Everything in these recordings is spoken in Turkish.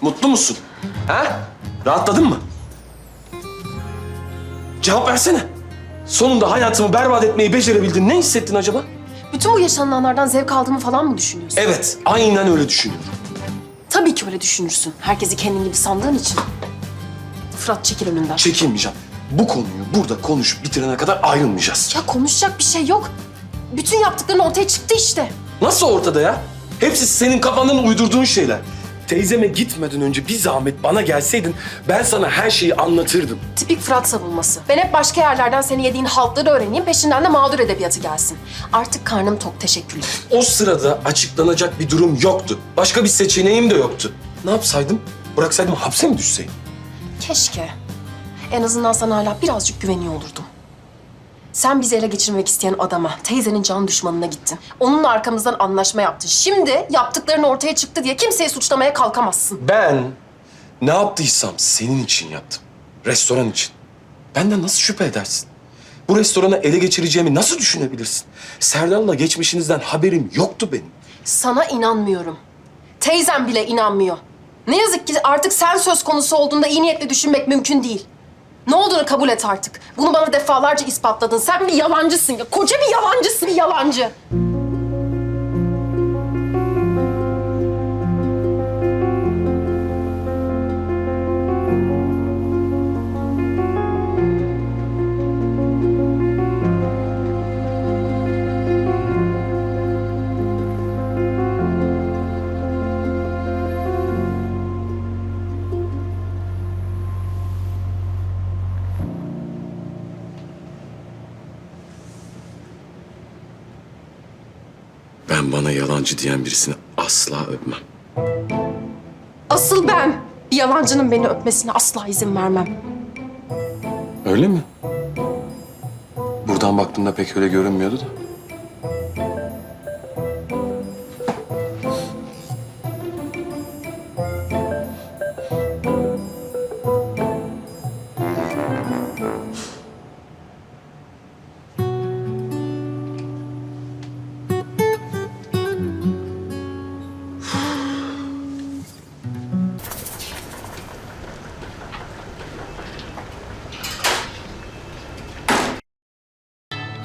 Mutlu musun? Ha? Rahatladın mı? Cevap versene. Sonunda hayatımı berbat etmeyi becerebildin. Ne hissettin acaba? Bütün bu yaşananlardan zevk aldığımı falan mı düşünüyorsun? Evet, aynen öyle düşünüyorum. Tabii ki öyle düşünürsün. Herkesi kendin gibi sandığın için. Fırat çekil önünden. Çekilmeyeceğim. Bu konuyu burada konuşup bitirene kadar ayrılmayacağız. Ya konuşacak bir şey yok. Bütün yaptıkların ortaya çıktı işte. Nasıl ortada ya? Hepsi senin kafandan uydurduğun şeyler. Teyzeme gitmeden önce bir zahmet bana gelseydin ben sana her şeyi anlatırdım. Tipik Fırat savunması. Ben hep başka yerlerden seni yediğin haltları öğreneyim, peşinden de mağdur edebiyatı gelsin. Artık karnım tok, teşekkürler. O sırada açıklanacak bir durum yoktu. Başka bir seçeneğim de yoktu. Ne yapsaydım? Bıraksaydım hapse mi düşseydim? Keşke. En azından sana hala birazcık güveniyor olurdum. Sen bizi ele geçirmek isteyen adama, teyzenin can düşmanına gittin. Onunla arkamızdan anlaşma yaptın. Şimdi yaptıkların ortaya çıktı diye kimseyi suçlamaya kalkamazsın. Ben ne yaptıysam senin için yaptım. Restoran için. Benden nasıl şüphe edersin? Bu restoranı ele geçireceğimi nasıl düşünebilirsin? Serdar'la geçmişinizden haberim yoktu benim. Sana inanmıyorum. Teyzem bile inanmıyor. Ne yazık ki artık sen söz konusu olduğunda iyi niyetle düşünmek mümkün değil. Ne olduğunu kabul et artık. Bunu bana defalarca ispatladın. Sen bir yalancısın ya. Koca bir yalancısın, bir yalancı. Ben bana yalancı diyen birisini asla öpmem. Asıl ben bir yalancının beni öpmesine asla izin vermem. Öyle mi? Buradan baktığımda pek öyle görünmüyordu da.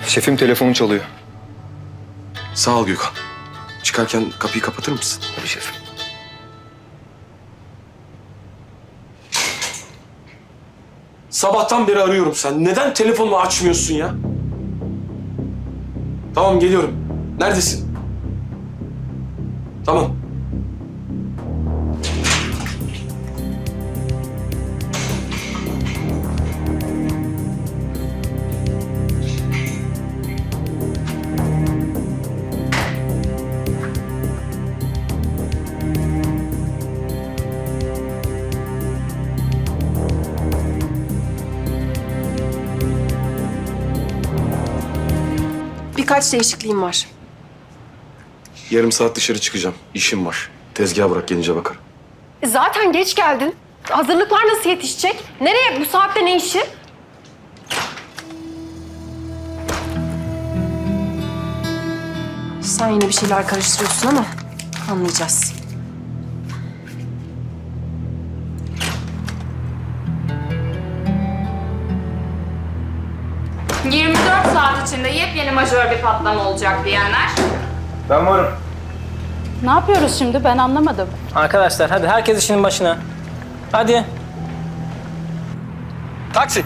Şefim telefonu çalıyor. Sağ ol Gökhan. Çıkarken kapıyı kapatır mısın? Tabii şefim. Sabahtan beri arıyorum sen. Neden telefonumu açmıyorsun ya? Tamam geliyorum. Neredesin? Tamam. Birkaç değişikliğim var. Yarım saat dışarı çıkacağım. İşim var. Tezgaha bırak gelince bakarım. E, Zaten geç geldin. Hazırlıklar nasıl yetişecek? Nereye? Bu saatte ne işi? Sen yine bir şeyler karıştırıyorsun ama anlayacağız. Saat içinde yepyeni majör bir patlama olacak diyenler. Ben varım. Ne yapıyoruz şimdi ben anlamadım. Arkadaşlar hadi herkes işinin başına. Hadi. Taksi.